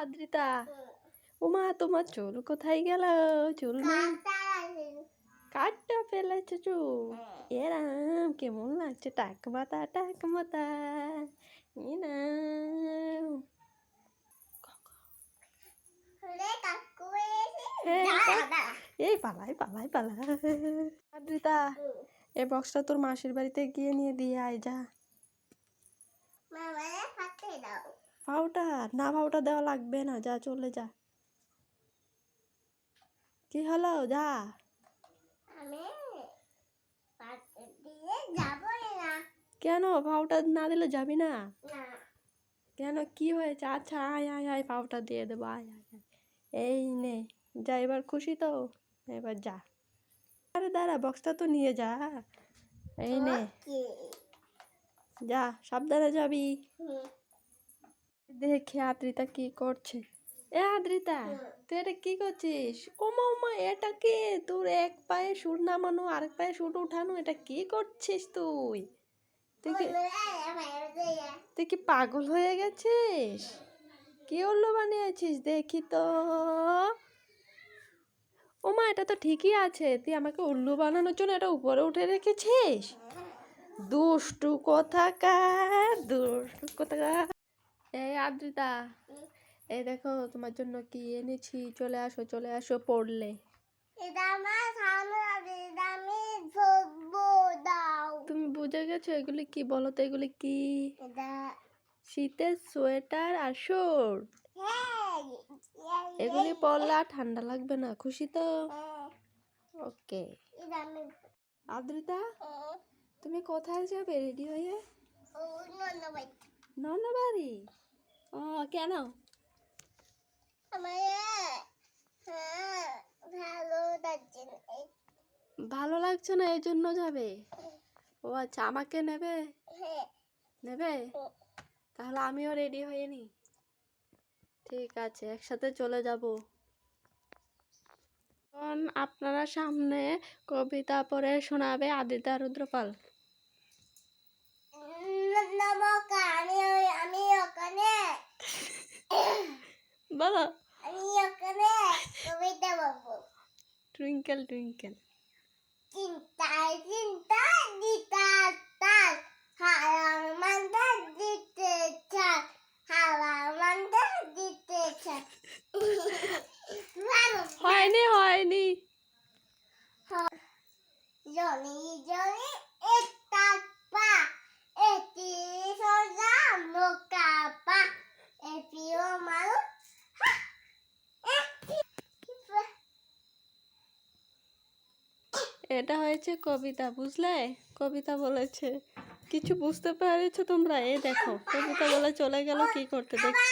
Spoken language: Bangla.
আদ্রিতা। ওমা তোমার চুল কোথায় গেল? চুল কাটটা ফেলেছে চুল এরাম কেমন লাগছে? টাক মাথা টাক এরাম এই পালাই পালাই পালাই। আদ্রিতা এই বক্সটা তোর মাসির বাড়িতে গিয়ে নিয়ে দিয়ে আয় যা। পাউডার না পাউডার দেওয়া লাগবে না যা চলে যা। কি হলো? যা। কেন? পাউডার না দিলে যাবি না? কেন? কি হয়েছে? আচ্ছা আয় আয় আয় পাউডার দিয়ে দেবো আয় আয় আয়। এই নে যা এবার খুশি তো? এবার যা। আরে দাঁড়া বক্সটা তো নিয়ে যা। এই নে। যা সাবধানে যাবি। দেখে আদ্রিতা কি করছে। এ আদ্রিতা, তুই এটা কি করছিস? ওমা ওমা, এটা কি? তোর এক পায়ে সুর নামানো, আরেক পায়ে সুর উঠানো, এটা কি করছিস তুই? তুই কি তুই কি পাগল হয়ে গেছিস? কি উল্লু বানিয়েছিস? দেখি তো। ওমা, এটা তো ঠিকই আছে। তুই আমাকে উল্লু বানানোর জন্য এটা উপরে উঠে রেখেছিস? দুষ্টু কোথাকার দুষ্টু কোথাকার। এই আদ্রিতা এই দেখো তোমার জন্য কি এনেছি চলে আসো চলে আসো পড়লে। তুমি বুঝে গেছো এগুলি কি? বলো তো এগুলি কি? শীতের সোয়েটার আর শোট এগুলি পরলে আর ঠান্ডা লাগবে না খুশি তো? ওকে। আদ্রিতা তুমি কোথায় যাবে? রেডি হয়ে? নন্নবাড়ি ও কেন? ভালো লাগছে না। এই জন্য যাবে? ও আচ্ছা আমাকে নেবে? নেবে? তাহলে আমিও রেডি হয়ে নি ঠিক আছে একসাথে চলে যাব। এখন আপনারা সামনে কবিতা পড়ে শোনাবে আদিতা রুদ্রপাল আমি ওখানে বলো আমি ওখানে কবিতা বলব টুইঙ্কেল টুইঙ্কেল চিন্তায় চিন্তায় দিতা তার। হাওয়ার মান্দা দিতে চায়। হাওয়ার মান্দা দিতে চায়। হয়নি হয়নি। জনি জনি এটা হয়েছে কবিতা, বুঝলে কবিতা বলেছে, কিছু বুঝতে পেরেছ তোমরা এ দেখো, কবিতা বলে চলে গেল, কি করতে দেখছ!